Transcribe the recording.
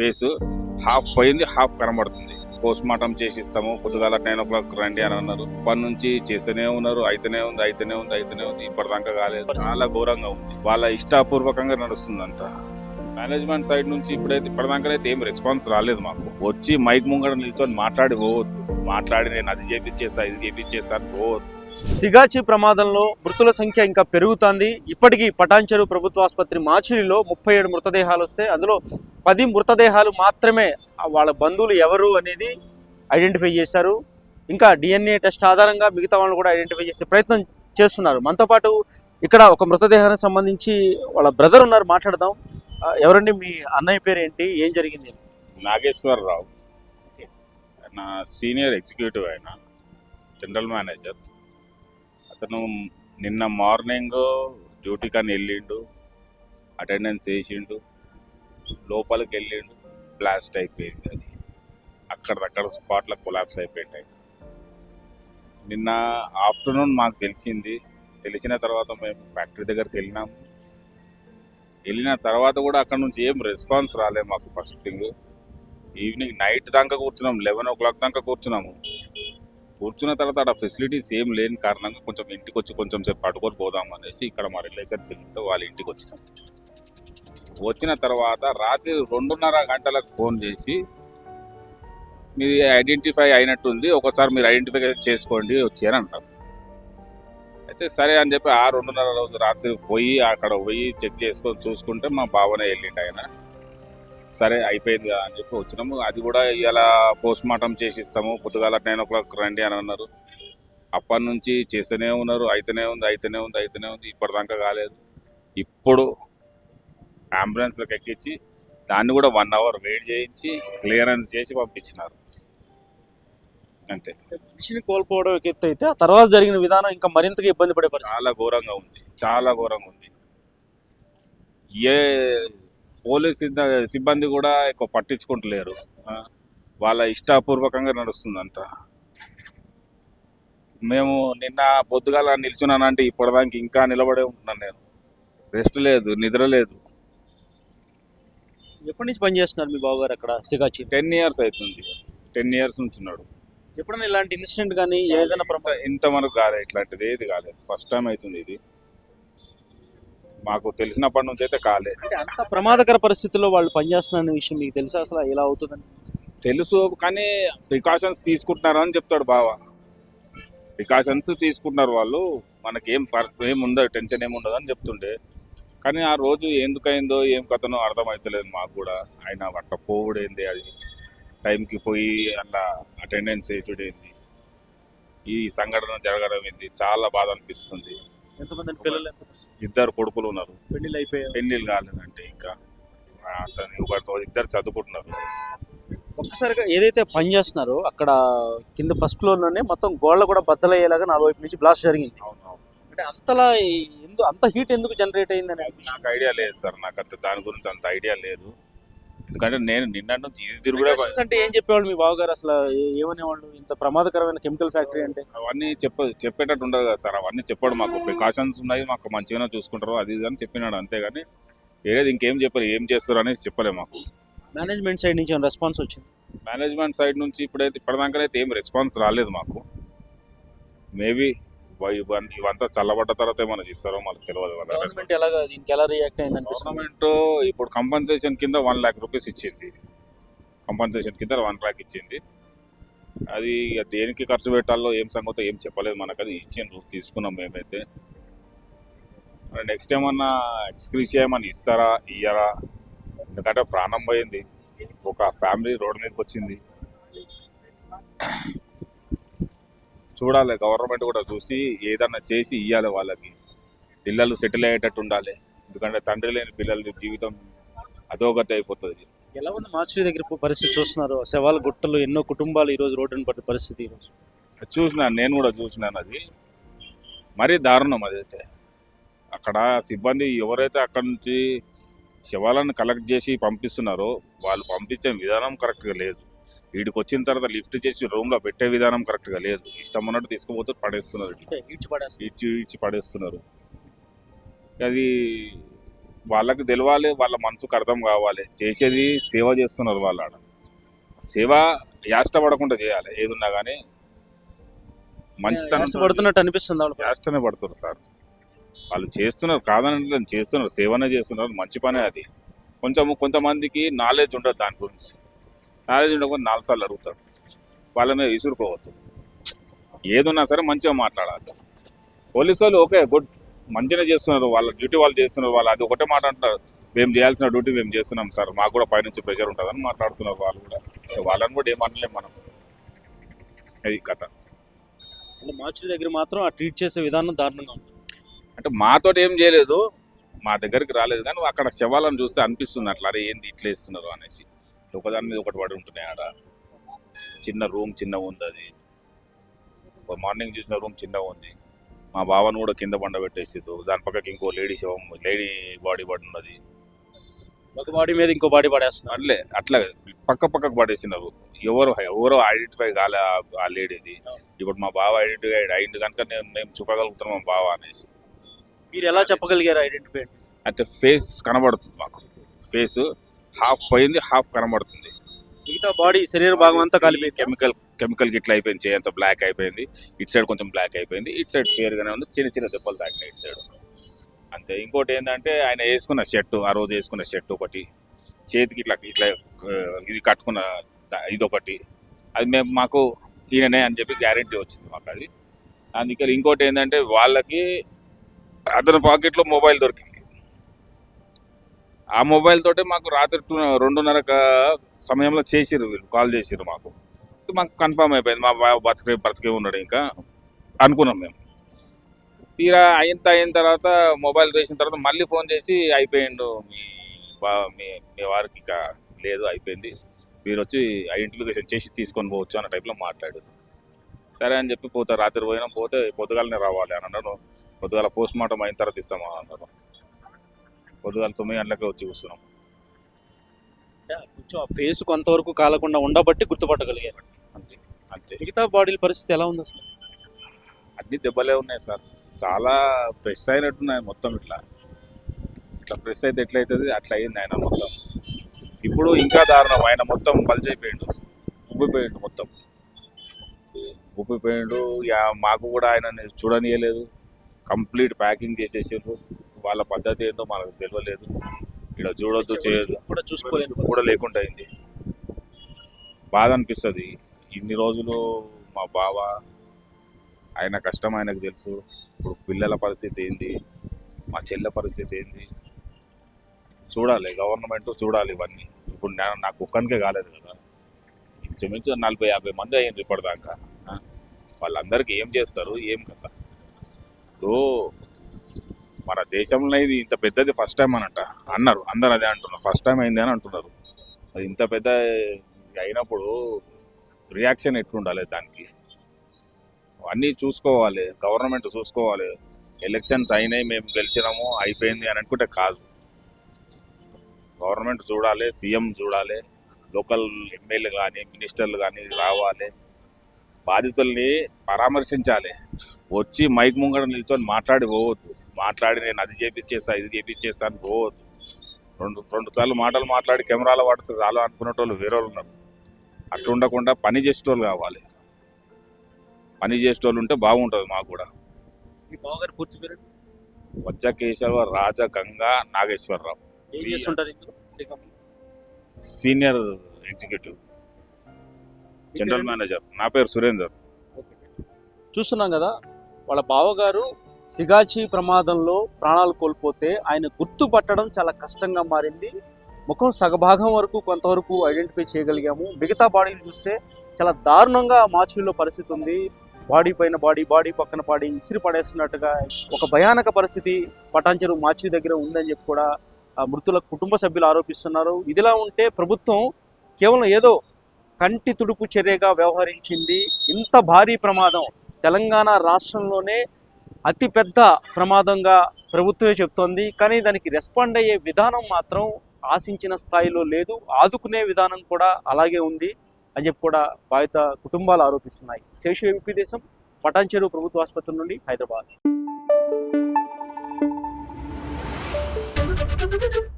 Face half పోయింది half కనబడుతుంది. Post mortem చేసి ఇస్తాము పొద్దుగాల నైన్ ఓ క్లాక్ రండి అని అన్నారు. పని నుంచి చేస్తూనే ఉన్నారు అయితేనే ఉంది అయితేనే ఉంది అయితేనే ఉంది ఇప్పటిదాకా కాలేదు. చాలా ఘోరంగా ఉంది. వాళ్ళ ఇష్టాపూర్వకంగా నడుస్తుంది అంతా. మేనేజ్మెంట్ సైడ్ నుంచి ఇప్పుడైతే ఇప్పటిదాకా అయితే ఏం రెస్పాన్స్ రాలేదు మాకు. వచ్చి మైక్ ముంగడ నిల్చొని మాట్లాడి పోవద్దు. మాట్లాడి నేను అది చేపించేస్తా ఇది చేపించేస్తా అని పోవద్దు. సిగాచి ప్రమాదంలో మృతుల సంఖ్య ఇంకా పెరుగుతోంది. ఇప్పటికీ పటాన్చెరు ప్రభుత్వ ఆసుపత్రి మాచిలిలో ముప్పై ఏడు మృతదేహాలు వస్తే అందులో పది మృతదేహాలు మాత్రమే వాళ్ళ బంధువులు ఎవరు అనేది ఐడెంటిఫై చేశారు. ఇంకా డిఎన్ఏ టెస్ట్ ఆధారంగా మిగతా వాళ్ళని కూడా ఐడెంటిఫై చేసే ప్రయత్నం చేస్తున్నారు. మనతో పాటు ఇక్కడ ఒక మృతదేహానికి సంబంధించి వాళ్ళ బ్రదర్ ఉన్నారు. మాట్లాడదాం. ఎవరండి? మీ అన్నయ్య పేరు ఏంటి? ఏం జరిగింది? నాగేశ్వరరావు. నా సీనియర్ ఎగ్జిక్యూటివ్ ఆయన జనరల్ మేనేజర్. అతను నిన్న మార్నింగ్ డ్యూటీకి అని వెళ్ళిండు అటెండెన్స్ వేసిండు లోపలికి వెళ్ళిండు బ్లాస్ట్ అయిపోయింది అది. అక్కడక్కడ స్పాట్లో కొలాప్స్ అయిపోయింది నిన్న ఆఫ్టర్నూన్ మాకు తెలిసింది తెలిసిన తర్వాత మేము ఫ్యాక్టరీ దగ్గరికి వెళ్ళినాము. వెళ్ళిన తర్వాత కూడా అక్కడ నుంచి ఏం రెస్పాన్స్ రాలేదు మాకు ఫస్ట్ థింగ్. ఈవినింగ్ నైట్ దాకా కూర్చున్నాం లెవెన్ ఓ క్లాక్ దాకా కూర్చున్నాము. కూర్చున్న తర్వాత అక్కడ ఫెసిలిటీస్ ఏం లేని కారణంగా కొంచెం ఇంటికి వచ్చి కొంచెం సేపు పట్టుకొని పోదాం అనేసి ఇక్కడ మా రిలేషన్స్ ఉంటే వాళ్ళ ఇంటికి వచ్చినాం. వచ్చిన తర్వాత రాత్రి రెండున్నర గంటలకు ఫోన్ చేసి మీది ఐడెంటిఫై అయినట్టుంది ఒకసారి మీరు ఐడెంటిఫై చేసుకోండి వచ్చి అంటారు అయితే సరే అని చెప్పి ఆ రెండున్నర రోజు రాత్రి పోయి అక్కడ పోయి చెక్ చేసుకొని చూసుకుంటే మా బావనే వెళ్ళిండు ఆయన. సరే అయిపోయింది కదా అని చెప్పి వచ్చినాము. అది కూడా ఇలా పోస్ట్ మార్టం చేసి ఇస్తాము పొద్దుగాల నైన్ ఓ క్లాక్ రండి అని అన్నారు. అప్పటి నుంచి చేస్తూనే ఉన్నారు. అయితేనే ఉంది అయితేనే ఉంది అయితేనే ఉంది. ఇప్పటిదాకా కాలేదు. ఇప్పుడు అంబులెన్స్లోకి ఎక్కించి దాన్ని కూడా వన్ అవర్ వెయిట్ చేయించి క్లియరెన్స్ చేసి పంపించినారు. అంతే. మనిషిని కోల్పోవడం ఎత్తు అయితే ఆ తర్వాత జరిగిన విధానం ఇంకా మరింతగా ఇబ్బంది పడే చాలా ఘోరంగా ఉంది. చాలా ఘోరంగా ఉంది. ఏ పోలీస్ సిబ్బంది కూడా ఎక్కువ పట్టించుకుంటలేరు. వాళ్ళ ఇష్టాపూర్వకంగా నడుస్తుంది అంతా మేము నిన్న పొద్దుగాల నిల్చున్నానంటే ఇప్పటిదానికి ఇంకా నిలబడే ఉంటున్నాను నేను. రెస్ట్ లేదు నిద్ర లేదు. ఎప్పటి నుంచి పనిచేస్తున్నారు మీ బావగారు అక్కడ సిగాచి టెన్ ఇయర్స్ అవుతుంది. టెన్ ఇయర్స్ నుంచి ఉన్నాడు ఎప్పుడైనా ఇలాంటి ఇన్సిడెంట్ కానీ ఏదైనా ఇంతవరకు కాలేదు ఇట్లాంటిది ఏది కాలేదు. ఫస్ట్ టైం అవుతుంది ఇది. మాకు తెలిసినప్పటి నుంచి అయితే కాలేదు అంత ప్రమాదకర పరిస్థితుల్లో వాళ్ళు పనిచేస్తున్న విషయం మీకు తెలుసా? అసలు ఎలా అవుతుందని? తెలుసు కానీ ప్రికాషన్స్ తీసుకుంటున్నారని చెప్తాడు బావ. ప్రికాషన్స్ తీసుకుంటున్నారు వాళ్ళు. మనకి ఏం ఉండదు టెన్షన్ ఏమి ఉండదు అని చెప్తుండే. కానీ ఆ రోజు ఎందుకైందో ఏం కథనో అర్థమవుతలేదు మాకు కూడా. ఆయన అట్లా పోవుడు ఏంది అది? టైంకి పోయి అట్లా అటెండెన్స్ వేసుడు ఏంది ఈ సంఘటన జరగడం ఏంది? చాలా బాధ అనిపిస్తుంది. ఎంతమంది పిల్లలు? ఇద్దరు కొడుకులు ఉన్నారు. పెళ్ళిళ్ళు అయిపోయాయి పెళ్ళిళ్ళు కాలేదంటే ఇంకా ఆ, అతను ఒకరితో ఇద్దరు చదువుకుంటున్నారు. ఒక్కసారిగా ఏదైతే పని చేస్తున్నారో అక్కడ కింద ఫస్ట్ ఫ్లోర్లోనే మొత్తం గోడలు కూడా బద్దలయ్యేలాగా నాలుగు వైపు నుంచి బ్లాస్ట్ జరిగింది. అంటే అంతలా ఎందుకు అంత హీట్ ఎందుకు జనరేట్ అయిందని నాకు ఐడియా లేదు సార్. నాకు అంత దాని గురించి అంత ఐడియా లేదు. ఎందుకంటే నేను నిన్న ఇది అంటే ఏం చెప్పేవాళ్ళు మీ బావగారు అసలు ఏమనేవాళ్ళు? ఇంత ప్రమాదకరమైన కెమికల్ ఫ్యాక్టరీ అంటే? అవన్నీ చెప్ప చెప్పేటట్టు ఉండదు కదా సార్. అవన్నీ చెప్పాడు మాకు. ప్రికాషన్స్ ఉన్నాయి. మాకు మంచిగానే చూసుకుంటారు. అది ఇది అని చెప్పినాడు. అంతేగాని వేరేది ఇంకేం చెప్పారు? ఏం చేస్తారు అనేసి చెప్పలే మాకు. మేనేజ్మెంట్ సైడ్ నుంచి రెస్పాన్స్ వచ్చింది? మేనేజ్మెంట్ సైడ్ నుంచి ఇప్పుడైతే ఇప్పటిదాకా అయితే ఏం రెస్పాన్స్ రాలేదు మాకు. మేబీ ఇవంతా చల్లబడ్డ తర్వాత ఏమైనా చేస్తారో మనకు తెలియదు వాళ్ళ గవర్నమెంట్ ఎలాగా దీనికి ఎలా రియాక్ట్ అయింది గవర్నమెంట్ ఇప్పుడు కంపన్సేషన్ కింద వన్ ల్యాక్ రూపీస్ ఇచ్చింది. కంపన్సేషన్ కింద వన్ ల్యాక్ ఇచ్చింది. అది దేనికి ఖర్చు పెట్టాలో ఏం సంగతో ఏం చెప్పలేదు మనకు అది ఇచ్చిండ్రు తీసుకున్నాం మేమైతే. నెక్స్ట్ ఏమన్నా ఎక్స్క్రీషియా ఏమన్నా ఇస్తారా ఇయ్యరా? ఎందుకంటే ప్రాణం పోయింది. ఒక ఫ్యామిలీ రోడ్ మీదకి వచ్చింది. చూడాలి. గవర్నమెంట్ కూడా చూసి ఏదన్నా చేసి ఇవ్వాలి వాళ్ళకి. పిల్లలు సెటిల్ అయ్యేటట్టు ఉండాలి. ఎందుకంటే తండ్రి లేని పిల్లల జీవితం అధోగతి అయిపోతుంది. ఎలా ఉంది మార్చి దగ్గర పరిస్థితి చూస్తున్నారు? శవాల గుట్టలు ఎన్నో కుటుంబాలు ఈ రోజు రోడ్డున పడ్డ పరిస్థితి ఈరోజు చూసినాను నేను కూడా చూసినాను అది. మరీ దారుణం అదైతే. అక్కడ సిబ్బంది ఎవరైతే అక్కడ నుంచి శవాలను కలెక్ట్ చేసి పంపిస్తున్నారో వాళ్ళు పంపించే విధానం కరెక్ట్గా లేదు. వీడికి వచ్చిన తర్వాత లిఫ్ట్ చేసి రూమ్లో పెట్టే విధానం కరెక్ట్గా లేదు. ఇష్టం ఉన్నట్టు తీసుకుపోతే పడేస్తున్నారు ఇచ్చి ఇచ్చి పడేస్తున్నారు. అది వాళ్ళకి తెలవాలి వాళ్ళ మనసుకు అర్థం కావాలి. చేసేది సేవ చేస్తున్నారు వాళ్ళు సేవ యాష్టపడకుండా చేయాలి. ఏదున్నా కానీ మంచితనం పడుతున్నట్టు అనిపిస్తుంది వాళ్ళ. యాష్టనే పడుతున్నారు సార్. వాళ్ళు చేస్తున్నారు కాదని చేస్తున్నారు. సేవనే చేస్తున్నారు. మంచి పనే అది. కొంచెం కొంతమందికి నాలెడ్జ్ ఉండదు దాని గురించి. నాలెడ్జ్ ఉండకపోతే నాలుగు సార్లు అడుగుతారు వాళ్ళని విసురుకోవద్దు. ఏదున్నా సరే మంచిగా మాట్లాడాలి. పోలీసు వాళ్ళు ఓకే గుడ్. మంచిగా చేస్తున్నారు వాళ్ళ డ్యూటీ వాళ్ళు చేస్తున్నారు వాళ్ళు అది ఒకటే మాట అంటారు మేము చేయాల్సిన డ్యూటీ మేము చేస్తున్నాం సార్ మాకు కూడా పైనుంచి ప్రెషర్ ఉంటుందని మాట్లాడుతున్నారు వాళ్ళు కూడా. వాళ్ళని కూడా ఏమనలేం మనం. అది కథ. వాళ్ళ మార్చి దగ్గర మాత్రం ఆ ట్రీట్ చేసే విధానం దారుణంగా ఉంది. అంటే మాతో ఏం చేయలేదు మా దగ్గరికి రాలేదు కానీ అక్కడ శవాలను చూస్తే అనిపిస్తుంది అట్లా అరే ఏంది ఇట్లా ఇస్తున్నారు అనేసి. ఒకదాని మీద ఒకటి పడి ఉంటున్నాయి ఆడ. చిన్న రూమ్ చిన్న ఉంది అది. ఒక మార్నింగ్ చూసిన రూమ్ చిన్నగా ఉంది. మా బావను కూడా కింద బండ పెట్టేసిద్దు దాని పక్కకి ఇంకో లేడీ శవం లేడీ బాడీ పడి ఉన్నది. ఒక బాడీ మీద ఇంకో బాడీ పడేస్తున్నారు అట్లే అట్లా పక్క పక్కకు పడేసినారు. ఎవరు ఎవరో ఐడెంటిఫై కాలే ఆ- ఆ లేడీది. ఇప్పుడు మా బావ ఐడెంటిఫై అయింది కనుక నేను మేము చూపగలుగుతున్నాం మా బావ అనేసి. మీరు ఎలా చెప్పగలిగారు ఐడెంటిఫై? అంటే ఫేస్ కనబడుతుంది మాకు. ఫేస్ హాఫ్ పోయింది హాఫ్ కనబడుతుంది. మిగతా బాడీ శరీర భాగం అంతా కలిపి కెమికల్ కెమికల్ గిట్ల అయిపోయింది చేయి అంత బ్లాక్ అయిపోయింది. ఇటు సైడ్ కొంచెం బ్లాక్ అయిపోయింది ఇటు సైడ్ ఫేర్ గానే ఉంది చిన్న చిన్న దెబ్బలు తాకినాయి ఇటు సైడ్ అంతే ఇంకోటి ఏంటంటే ఆయన వేసుకున్న షర్టు ఆ రోజు వేసుకున్న షర్ట్ ఒకటి చేతికి ఇట్లా ఇట్లా ఇది కట్టుకున్న ఇదొకటి. అది మేము మాకు ఈయననే అని చెప్పి గ్యారంటీ వచ్చింది మాకు అది. అందుకని ఇంకోటి ఏంటంటే వాళ్ళకి అతని పాకెట్లో మొబైల్ దొరికింది. ఆ మొబైల్ తోటే మాకు రాత్రి టూ- రెండున్నర సమయంలో చేసిర్రు వీళ్ళు కాల్ చేసిర్రు మాకు. మాకు కన్ఫర్మ్ అయిపోయింది మా బావ బతికే బ్రతికే ఉన్నాడు ఇంకా అనుకున్నాం మేము. తీరా అయిన అయిన తర్వాత మొబైల్ చేసిన తర్వాత మళ్ళీ ఫోన్ చేసి అయిపోయిండు మీ బా మీ మీ వారికి ఇక లేదు అయిపోయింది. మీరు వచ్చి ఐడెంటిఫికేషన్ చేసి తీసుకొని పోవచ్చు అన్న టైప్లో మాట్లాడారు సరే అని చెప్పి పోతా రాత్రి పోయినా పోతే పొద్దుగాలనే రావాలి అని అన్నాను పొద్దుగాల పోస్ట్ మార్టం అయిన తర్వాత ఇస్తామా అన్నాను పొద్దుగాల తొమ్మిది గంటలకే వచ్చి కూర్చున్నాం. కొంచెం ఫేస్ కొంతవరకు కాలకుండా ఉండబట్టి గుర్తుపట్టగలిగారు. అంతే అంతే. మిగతా బాడీల పరిస్థితి ఎలా ఉంది అసలు? అన్ని దెబ్బలే ఉన్నాయి సార్. చాలా ప్రెస్ అయినట్టున్నాయి మొత్తం ఇట్లా. ఇట్లా ప్రెస్ అయితే ఎట్లయితుంది? అట్లా అయింది ఆయన మొత్తం. ఇప్పుడు ఇంకా దారుణం. ఆయన మొత్తం పలిచైపోయిండు. ఉబ్బిపోయిండు మొత్తం. ఉబ్బిపోయిండు. మాకు కూడా ఆయన చూడనియలేదు. కంప్లీట్ ప్యాకింగ్ చేసేసారు వాళ్ళ పద్ధతి ఏందో మనకు తెలియలేదు. ఇక్కడ చూడొద్దు చేయొద్దు. కూడా చూసుకోలేను కూడా లేకుండా అయింది. బాధ అనిపిస్తుంది. ఇన్ని రోజులు మా బావ ఆయన కష్టం ఆయనకు తెలుసు. ఇప్పుడు పిల్లల పరిస్థితి ఏంది? మా చెల్లె పరిస్థితి ఏంది? చూడాలి గవర్నమెంట్ చూడాలి ఇవన్నీ. ఇప్పుడు నా నాకు ఒక్కనికే కాలేదు కదా. ఇంచుమించు నలభై యాభై మంది అయ్యింది ఇప్పటిదాకా? వాళ్ళందరికీ ఏం చేస్తారు? ఏం కదా ఇప్పుడు మన దేశంలో ఇది ఇంత పెద్దది ఫస్ట్ టైం అనంట. అన్నారు. అందరు అదే అంటున్నారు. ఫస్ట్ టైం అయింది అని అంటున్నారు. అది ఇంత పెద్ద అయినప్పుడు రియాక్షన్ ఎట్లుండాలి దానికి? అన్నీ చూసుకోవాలి. గవర్నమెంట్ చూసుకోవాలి. ఎలక్షన్స్ అయినాయి మేము గెలిచినాము అయిపోయింది అని అనుకుంటే కాదు. గవర్నమెంట్ చూడాలి సీఎం చూడాలి లోకల్ ఎమ్మెల్యే కానీ మినిస్టర్లు కానీ రావాలి. బాధితుల్ని పరామర్శించాలి. వచ్చి మైక్ ముంగడ నిల్చొని మాట్లాడి పోవద్దు. మాట్లాడి నేను అది చేపించేస్తా ఇది చేపించేస్తా అని పోవద్దు. రెండు రెండు సార్లు మాటలు మాట్లాడి కెమెరాలో పడితే చాలు అనుకునేటోళ్ళు వేరే వాళ్ళు ఉన్నారు. అట్లా ఉండకుండా పని చేసేటోళ్ళు కావాలి. పని చేసేటోళ్ళు ఉంటే బాగుంటుంది మాకు కూడా. మీ బావగారు పూర్తి పేరు Vajja Keshava Raja Ganga Nageswara Rao senior executive. General manager నా పేరు సురేందర్. చూస్తున్నాం కదా వాళ్ళ బావగారు సిగాచి ప్రమాదంలో ప్రాణాలు కోల్పోతే ఆయన గుర్తుపట్టడం చాలా కష్టంగా మారింది. ముఖం సగభాగం వరకు కొంతవరకు ఐడెంటిఫై చేయగలిగాము. మిగతా బాడీని చూస్తే చాలా దారుణంగా మార్చుల్లో పరిస్థితి ఉంది. బాడీ పైన బాడీ బాడీ పక్కన బాడీ ఇసిరి పడేస్తున్నట్టుగా ఒక భయానక పరిస్థితి పటాంచెరు మార్చి దగ్గర ఉందని చెప్పి కూడా ఆ మృతుల కుటుంబ సభ్యులు ఆరోపిస్తున్నారు. ఇదిలా ఉంటే ప్రభుత్వం కేవలం ఏదో కంటి తుడుపు చర్యగా వ్యవహరించింది. ఇంత భారీ ప్రమాదం తెలంగాణ రాష్ట్రంలోనే అతిపెద్ద ప్రమాదంగా ప్రభుత్వమే చెప్తోంది. కానీ దానికి రెస్పాండ్ అయ్యే విధానం మాత్రం ఆశించిన స్థాయిలో లేదు. ఆదుకునే విధానం కూడా అలాగే ఉంది అని చెప్పి కూడా బాధిత కుటుంబాలు ఆరోపిస్తున్నాయి. శేషు ఎంపీ దేశం పటాన్చెరు ప్రభుత్వ ఆసుపత్రి నుండి హైదరాబాద్. Thank you.